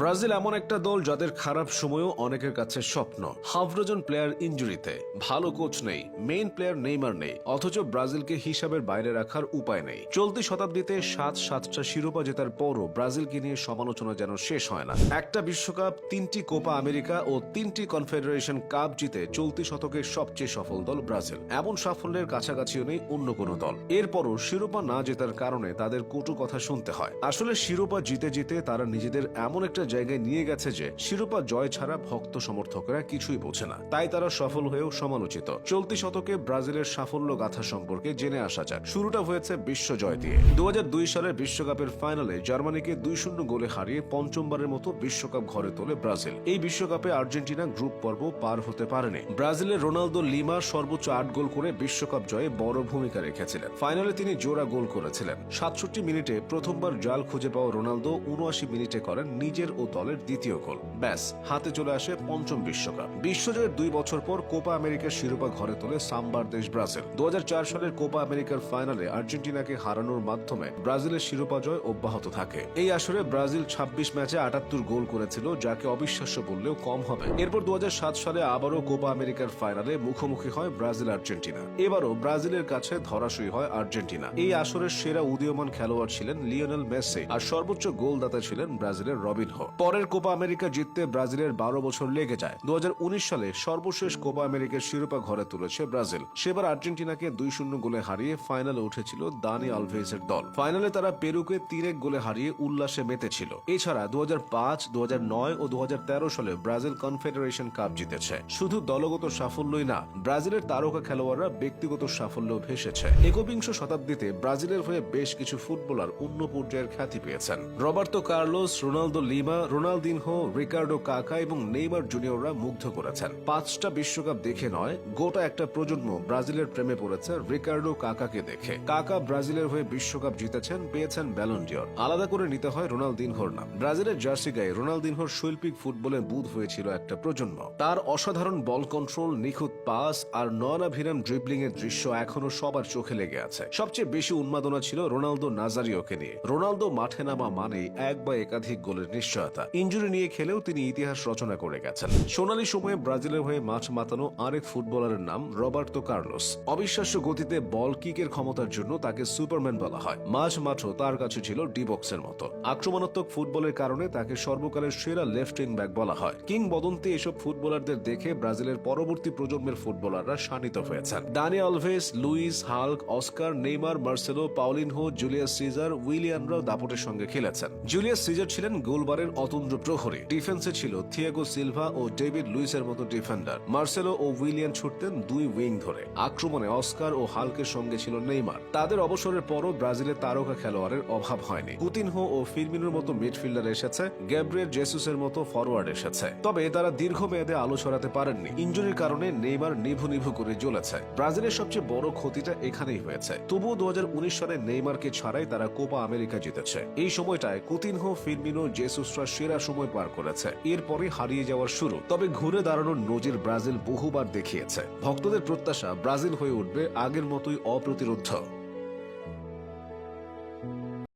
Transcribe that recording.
Brazil এমন একটা দল যাদের খারাপ সময়ও অনেকের কাছে স্বপ্ন। হাফ ডজন প্লেয়ার ইঞ্জুরিতে ভালো কোচ নেই, মেইন প্লেয়ার নেইমার নেই, অথচ ব্রাজিলকে হিসাবের বাইরে রাখার উপায় নেই। চলতি শতাব্দীতে সাত সাতটা শিরোপা জেতার পরও ব্রাজিলকে নিয়ে সমালোচনা যেন শেষ হয় না। একটা বিশ্বকাপ, তিনটি কোপা আমেরিকা ও তিনটি কনফেডারেশন কাপ জিতে চলতি শতকের সবচেয়ে সফল দল ব্রাজিল। এমন সাফল্যের কাছাকাছিও নেই অন্য কোনো দল। এরপরও শিরোপা না জেতার কারণে তাদের কটু কথা শুনতে হয়। আসলে শিরোপা জিতে জিতে তারা নিজেদের এমন একটা জায়গায় নিয়ে গেছে যে শিরোপা জয় ছাড়া ভক্ত সমর্থকরা কিছুই বোঝে না। তাই তারা সফল হয়েও সমালোচিত। চলতি শতকে ব্রাজিলের সাফল্য গাথা সম্পর্কে জেনে আসা যাক। শুরুটা হয়েছে বিশ্ব জয় দিয়ে। দু সালের বিশ্বকাপের ফাইনালে জার্মানিকে দুই শূন্য গোলে হারিয়ে পঞ্চমবারের মতো বিশ্বকাপ ঘরে তোলে ব্রাজিল। এই বিশ্বকাপে আর্জেন্টিনা গ্রুপ পর্ব পার হতে পারেনি। ব্রাজিলের রোনালদো লিমা সর্বোচ্চ আট গোল করে বিশ্বকাপ জয়ে বড় ভূমিকা রেখেছিলেন। ফাইনালে তিনি জোড়া গোল করেছিলেন। সাতষট্টি মিনিটে প্রথমবার জাল খুঁজে পাওয়া রোনালদো উনআশি মিনিটে করেন নিজের ও দলের দ্বিতীয় গোল। ব্যাস, হাতে চলে আসে পঞ্চম বিশ্বকাপ। বিশ্বজয়ের দুই বছর পর কোপা আমেরিকার শিরোপা ঘরে তোলে সাম্বার দেশ ব্রাজিল। দু সালের কোপা আমেরিকার ফাইনালে আর্জেন্টিনাকে হারানোর মাধ্যমে ব্রাজিলের শিরোপা জয় অব্যাহত থাকে। এই আসরে ব্রাজিল ২৬ ম্যাচে আটাত্তর গোল করেছিল, যাকে অবিশ্বাস্য বললেও কম হবে। এরপর দু হাজার সাত সালে আবারও কোপা আমেরিকার ফাইনালে মুখোমুখি হয় ব্রাজিল আর্জেন্টিনা। এবারও ব্রাজিলের কাছে ধরাশয়ী হয় আর্জেন্টিনা। এই আসরের সেরা উদীয়মান খেলোয়াড় ছিলেন লিওনেল মেসি, আর সর্বোচ্চ গোলদাতা ছিলেন ব্রাজিলের রবিন রবিনহো। পরের কোপা আমেরিকা জিততে ব্রাজিলের বারো বছর লেগে যায়। দু হাজার উনিশ সালে সর্বশেষ কোপা আমেরিকার শিরোপা ঘরে তুলেছে ব্রাজিল। সেবার আর্জেন্টিনাকে দুই শূন্য গোলে হারিয়ে ফাইনালে উঠেছিল দানি আলভেজের দল। ফাইনালে তারা পেরুকে তিন গোলে হারিয়ে উল্লাসে মেতেছিল। এছাড়া দু হাজার দু ও দু সালে ব্রাজিল কনফেডারেশন কাপ জিতেছে। শুধু দলগত সাফল্যই না, ব্রাজিলের তারকা খেলোয়াড়রা ব্যক্তিগত সাফল্য ভেসেছে। একবিংশ শতাব্দীতে ব্রাজিলের হয়ে বেশ কিছু ফুটবলার অন্য পর্যায়ের খ্যাতি পেয়েছেন। Roberto Carlos, Ronaldo Lima Ronaldinho, Ricardo Kaka এবং নেইমার জুনিয়ররা মুগ্ধ করেছেন। পাঁচটা বিশ্বকাপ দেখে নয়, গোটা একটা প্রজন্ম ব্রাজিলের প্রেমে পড়েছে রিকার্ডো কাকাকে দেখে। কাকা ব্রাজিলের হয়ে বিশ্বকাপ জিতেছেন, পেয়েছেন ব্যালন্ডিয়র আলাদা করে নিতে হয় রোনালদিনহোর নাম। ব্রাজিলের জার্সি গায়ে রোনালদিনহোর শৈল্পিক ফুটবলে বুধ হয়েছিল একটা প্রজন্ম। তার অসাধারণ বল কন্ট্রোল, নিখুঁত পাস আর নয়নাভিরাম ড্রিবলিং এর দৃশ্য এখনও সবার চোখে লেগে আছে। সবচেয়ে বেশি উন্মাদনা ছিল রোনালদো নাজারিওকে নিয়ে। রোনালদো মাঠে নামা মানেই এক বা একাধিক গোলের নিশ্চয়তা ইঞ্জুরি নিয়ে খেলেও তিনি ইতিহাস রচনা করে গেছেন। সোনালী সময়ে ব্রাজিলের হয়ে মাঠ মাতানো আরেক ফুটবলারের নাম রবার্তো কার্লোস। অবিশ্বাস্য গতিতে বল কিকের ক্ষমতার জন্য তাকে সুপারম্যান বলা হয়। মাঝ মাঠও তার কাছে ছিল ডিবক্সের মতো। আক্রমণাত্মক ফুটবলের কারণে তাকে সর্বকালের সেরা লেফট উইং ব্যাক বলা হয়। কিং বদন্তি এসব ফুটবলারদের দেখে ব্রাজিলের পরবর্তী প্রজন্মের ফুটবলাররা শানিত হয়েছেন। Dani Alves, Luiz, Hulk, Oscar, Neymar, Marcelo Paulinho Julius Cesar, উইলিয়ানরাও দাপটের সঙ্গে খেলেছেন। জুলিয়াস সিজার ছিলেন গোলবারের অতন্দ্র প্রহরী। ডিফেন্সে ছিল থিয়াগো সিলভা ও ডেভিড লুইসের মতো ডিফেন্ডার। মার্সেলো ও উইলিয়ান ছুটতেন দুই উইং ধরে। আক্রমণে অস্কার ও হালকের সঙ্গে ছিল নেইমার। তাদের অবসরের পরও ব্রাজিলের তারকা খেলোয়াড়ের অভাব হয়নি। কুতিনহো ও ফিরমিনোর মতো মিডফিল্ডার এসেছে, গ্যাব্রিয়েল জেসুসের মতো ফরওয়ার্ড এসেছে। তবে তারা দীর্ঘমেয়াদে আলো ছড়াতে পারেননি। ইঞ্জুরির কারণে নেইমার নিভু নিভু করে জ্বলেছে। ব্রাজিলের সবচেয়ে বড় ক্ষতিটা এখানেই হয়েছে। তবুও দু সালে নেইমারকে ছাড়াই তারা কোপা আমেরিকা জিতেছে। এই সময়টায় কুতিনহো, ফিরমিনো জেসুসরা সেরা সময় পার করেছে। এরপরে হারিয়ে যাওয়ার শুরু। তবে ঘুরে দাঁড়ানোর নজির ব্রাজিল বহুবার দেখিয়েছে। ভক্তদের প্রত্যাশা ব্রাজিল হয়ে উঠবে আগের মতোই অপ্রতিরোধ